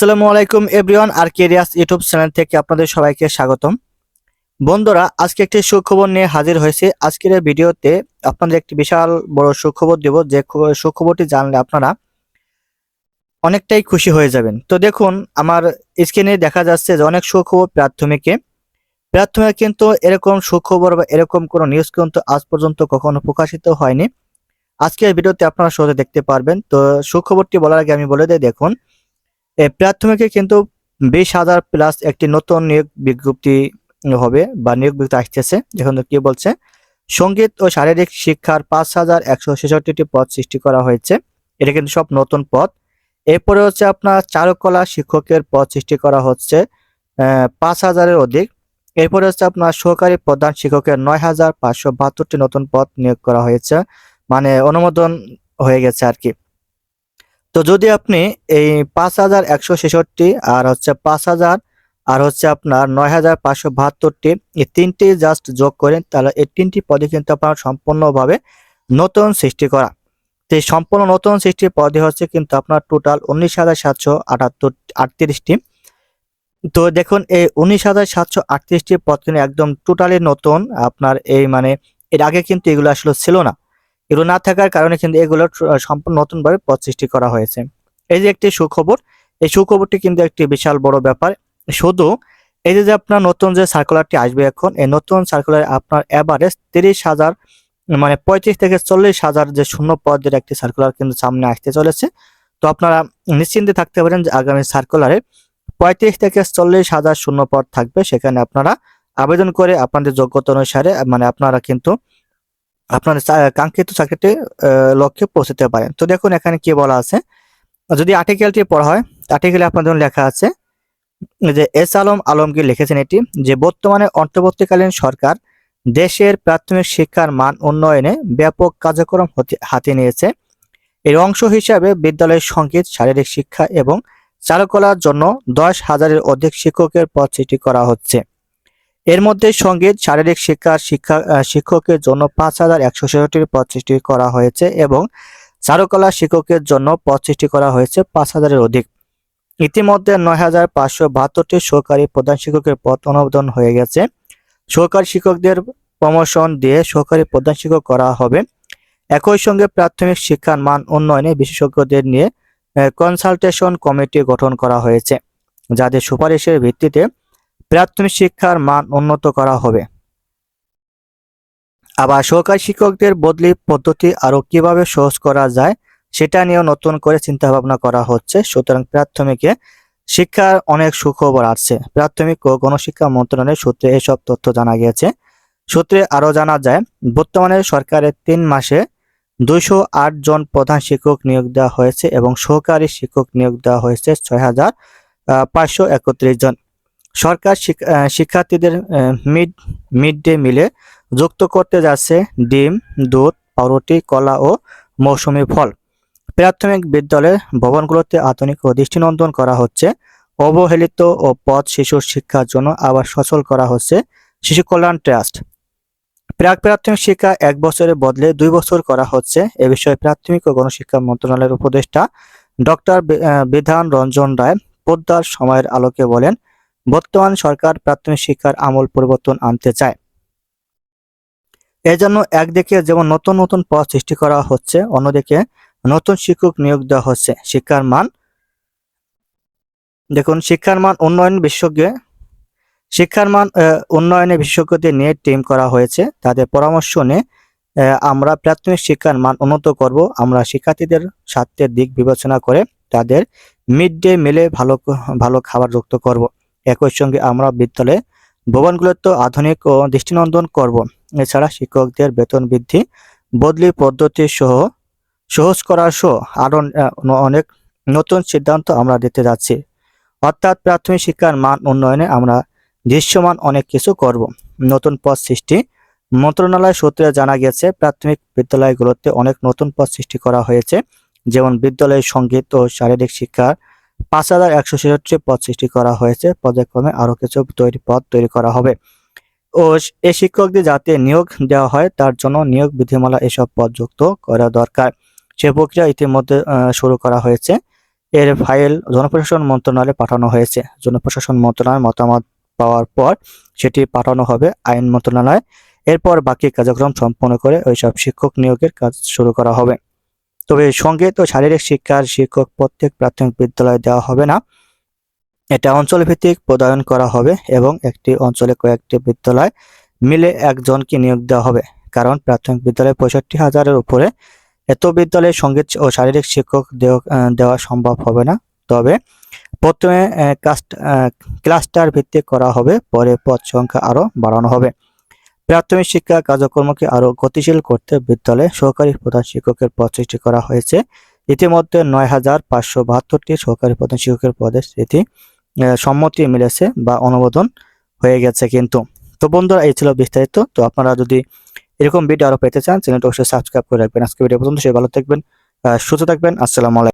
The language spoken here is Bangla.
আসসালামু আলাইকুম এভরিওয়ান আর কেরিয়াস ইউটিউব চ্যানেল থেকে আপনাদের সবাইকে স্বাগতম। বন্ধুরা, আজকে একটি সুখবর নিয়ে হাজির হয়েছে। আজকের এই ভিডিওতে আপনাদের একটি বিশাল বড় সুখবর দেব। যে সুখবরটি জানলে আপনারা অনেকটাই খুশি হয়ে যাবেন। তো দেখুন, আমার স্ক্রিনে দেখা যাচ্ছে যে অনেক সুখবর প্রাথমিকে। প্রাথমিক কিন্তু এরকম সুখবর বা এরকম কোনো নিউজ কিন্তু আজ পর্যন্ত কখনো প্রকাশিত হয়নি। আজকের ভিডিওতে আপনারা সহজে দেখতে পারবেন। তো সুখবরটি বলার আগে আমি বলে দিই, দেখুন প্রাথমিকে কিন্তু বিশ হাজার প্লাস একটি নতুন নিয়োগ বিজ্ঞপ্তি হবে বা নিয়োগ বিজ্ঞপ্তি আসতেছে দেখুন কি বলছে, সংগীত ও শারীরিক শিক্ষার পাঁচ হাজার একশো ছেষট্টিটি পদ সৃষ্টি করা হয়েছে। এটা কিন্তু সব নতুন পদ। এরপরে হচ্ছে আপনার চারুকলা শিক্ষকের পদ সৃষ্টি করা হচ্ছে পাঁচ হাজারের অধিক। এরপরে হচ্ছে আপনার সহকারী প্রধান শিক্ষকের নয় হাজার পাঁচশো বাহাত্তরটি নতুন পদ নিয়োগ করা হয়েছে। মানে অনুমোদন হয়ে গেছে আর কি। তো যদি আপনি এই পাঁচ হাজার একশো ছেষট্টি আর হচ্ছে পাঁচ হাজার আর হচ্ছে আপনার নয় হাজার পাঁচশো বাহাত্তরটি এই তিনটি জাস্ট যোগ করেন, তাহলে এই তিনটি পদে কিন্তু আপনার সম্পূর্ণভাবে নতুন সৃষ্টি করা। তো এই সম্পূর্ণ নতুন সৃষ্টি পদে হচ্ছে কিন্তু আপনার টোটাল উনিশ হাজার সাতশো আটাত্তর, আটত্রিশটি। তো দেখুন, এই উনিশ হাজার সাতশো আটত্রিশটি পদ কিন্তু একদম টোটালি নতুন। আপনার এই মানে এর আগে কিন্তু এগুলো আসলে ছিল না। এগুলো না থাকার কারণে কিন্তু এগুলো সম্পূর্ণ নতুনভাবে পদ সৃষ্টি করা হয়েছে। এই যে একটি সুখবর, এই সুখবরটি কিন্তু একটি বিশাল বড় ব্যাপার। শুধু এই যে আপনার নতুন যে সার্কুলারটি আসবে এখন, এই নতুন সার্কুলার আপনার এভারেজ তিরিশ হাজার মানে পঁয়ত্রিশ থেকে চল্লিশ হাজার যে শূন্য পদের একটি সার্কুলার কিন্তু সামনে আসতে চলেছে। তো আপনারা নিশ্চিন্তে থাকতে পারেন যে আগামী সার্কুলারে পঁয়ত্রিশ থেকে চল্লিশ হাজার শূন্য পদ থাকবে। সেখানে আপনারা আবেদন করে আপনাদের যোগ্যতা অনুসারে মানে আপনারা কিন্তু আপনার কাঙ্ক্ষিত চাকরিতে লক্ষ্যে পৌঁছতে পারেন। তো দেখুন, এখানে কি বলা আছে। যদি আর্টিকেলটি পড়া হয় আর্টিকেলে আপনাদের লেখা আছে, যে এস আলম আলমগীর লিখেছেন এটি, যে বর্তমানে অন্তর্বর্তীকালীন সরকার দেশের প্রাথমিক শিক্ষার মান উন্নয়নে ব্যাপক কার্যক্রম হতে- হাতে নিয়েছে। এর অংশ হিসাবে বিদ্যালয়ের সংগীত, শারীরিক শিক্ষা এবং চারুকলার জন্য দশ হাজারের অধিক শিক্ষকের পদ সৃষ্টি করা হচ্ছে। এর মধ্যে সংগীত শারীরিক শিক্ষার শিক্ষা শিক্ষকের জন্য পাঁচ হাজার একশো ছেষট্টির পদ সৃষ্টি করা হয়েছে এবং চারুকলা শিক্ষকের জন্য পদ সৃষ্টি করা হয়েছে পাঁচ হাজারের অধিক। ইতিমধ্যে নয় হাজার পাঁচশো বাহাত্তরটি সহকারী প্রধান শিক্ষকের পদ অনুমোদন হয়ে গেছে। সহকারী শিক্ষকদের প্রমোশন দিয়ে সহকারী প্রধান শিক্ষক করা হবে। একই সঙ্গে প্রাথমিক শিক্ষার মান উন্নয়নে বিশেষজ্ঞদের নিয়ে কনসালটেশন কমিটি গঠন করা হয়েছে। যাদের সুপারিশের ভিত্তিতে প্রাথমিক শিক্ষার মান উন্নত করা হবে। আবার সহকারী শিক্ষকদের বদলি পদ্ধতি আরও কীভাবে সহজ করা যায়, সেটা নিয়েও নতুন করে চিন্তা ভাবনা করা হচ্ছে। সুতরাং প্রাথমিকে শিক্ষার অনেক সুখবর আসছে প্রাথমিক ও গণশিক্ষা মন্ত্রণালয়ের সূত্রে এসব তথ্য জানা গিয়েছে। সূত্রে আরও জানা যায়, বর্তমানে সরকারের তিন মাসে দুইশো আট জন প্রধান শিক্ষক নিয়োগ দেওয়া হয়েছে এবং সহকারী শিক্ষক নিয়োগ দেওয়া হয়েছে ছয় হাজার পাঁচশো একত্রিশ জন। সরকার শিক- শিক্ষার্থীদের মিড মিড ডে মিলে যুক্ত করতে যাচ্ছে ডিম, দুধ, পাউরুটি, কলা ও মৌসুমী ফল। প্রাথমিক বিদ্যালয়ের ভবনগুলোতে আধুনিক ও দৃষ্টিনন্দন করা হচ্ছে। অবহেলিত ও পথ শিশুর শিক্ষার জন্য আবার সচল করা হচ্ছে শিশু কল্যাণ ট্রাস্ট। প্রাক প্রাথমিক শিক্ষা এক বছরের বদলে দুই বছর করা হচ্ছে। এ বিষয়ে প্রাথমিক ও গণশিক্ষা মন্ত্রণালয়ের উপদেষ্টা ডক্টর বিধান রঞ্জন রায় পোদ্দার সময়ের আলোকে বলেন বর্তমান সরকার প্রাথমিক শিক্ষার আমূল পরিবর্তন আনতে চায়। এজন্য একদিকে যেমন নতুন নতুন পদ সৃষ্টি করা হচ্ছে, অন্যদিকে নতুন শিক্ষক নিয়োগ দেওয়া হচ্ছে। শিক্ষার মান, দেখুন, শিক্ষার মান উন্নয়ন বিশেষজ্ঞ, শিক্ষার মান উন্নয়নে বিশেষজ্ঞদের নিয়ে টিম করা হয়েছে। তাদের পরামর্শ নিয়ে আমরা প্রাথমিক শিক্ষার মান উন্নত করব। আমরা শিক্ষার্থীদের স্বার্থের দিক বিবেচনা করে তাদের মিড ডে মিলে ভালো ভালো খাবার যুক্ত করব। একই সঙ্গে আমরা বিদ্যালয়ে ভবনগুলোতে আধুনিক ও দৃষ্টিনন্দন করব। এছাড়া শিক্ষকদের বেতন বৃদ্ধি, বদলি পদ্ধতি সহ, সহজ করার সহ আরও অনেক নতুন সিদ্ধান্ত আমরা দিতে যাচ্ছি। অর্থাৎ প্রাথমিক শিক্ষার মান উন্নয়নে আমরা দৃশ্যমান অনেক কিছু করব। নতুন পদ সৃষ্টি, মন্ত্রণালয় সূত্রে জানা গেছে, প্রাথমিক বিদ্যালয়গুলোতে অনেক নতুন পদ সৃষ্টি করা হয়েছে। যেমন বিদ্যালয়ের সংগীত ও শারীরিক শিক্ষার পাঁচ হাজার একশো ছেষট্টি পদ সৃষ্টি করা হয়েছে। পর্যায়ক্রমে আরও কিছু তৈরি পদ তৈরি করা হবে। ও এই শিক্ষকদের যাতে নিয়োগ দেওয়া হয়, তার জন্য নিয়োগ বিধিমালা এসব পদ যুক্ত করা দরকার। সে প্রক্রিয়া ইতিমধ্যে শুরু করা হয়েছে। এর ফাইল জনপ্রশাসন মন্ত্রণালয়ে পাঠানো হয়েছে। জনপ্রশাসন মন্ত্রণালয়ের মতামত পাওয়ার পর সেটি পাঠানো হবে আইন মন্ত্রণালয়। এরপর বাকি কার্যক্রম সম্পন্ন করে ওইসব শিক্ষক নিয়োগের কাজ শুরু করা হবে। তবে সংগীত ও শারীরিক শিক্ষার শিক্ষক প্রত্যেক প্রাথমিক বিদ্যালয়ে দেওয়া হবে না। এটা অঞ্চল ভিত্তিক প্রদায়ন করা হবে এবং একটি অঞ্চলে কয়েকটি বিদ্যালয় মিলে একজনকে নিয়োগ দেওয়া হবে। কারণ প্রাথমিক বিদ্যালয়ে পঁয়ষট্টি হাজারের উপরে এত বিদ্যালয়ে সংগীত ও শারীরিক শিক্ষক দেও- দেওয়া সম্ভব হবে না। তবে প্রথমে ক্লাস্টার ভিত্তিক করা হবে, পরে পদ সংখ্যা আরও বাড়ানো হবে। প্রাথমিক শিক্ষা কার্যক্রমকে আরও গতিশীল করতে বিদ্যালয়ে সহকারী প্রধান শিক্ষকের পদ সৃষ্টি করা হয়েছে। ইতিমধ্যে নয় হাজার পাঁচশো বাহাত্তরটি সহকারী প্রধান শিক্ষকের পদের স্মৃতি সম্মতি মিলেছে বা অনুমোদন হয়ে গেছে কিন্তু। তো বন্ধুরা, এই ছিল বিস্তারিত। তো আপনারা যদি এরকম ভিডিও আরও পেতে চান, চ্যানেলটা অবশ্যই সাবস্ক্রাইব করে রাখবেন। আজকে ভিডিও পর্যন্ত সে ভালো থাকবেন সুস্থ থাকবেন। আসসালামু আলাইকুম।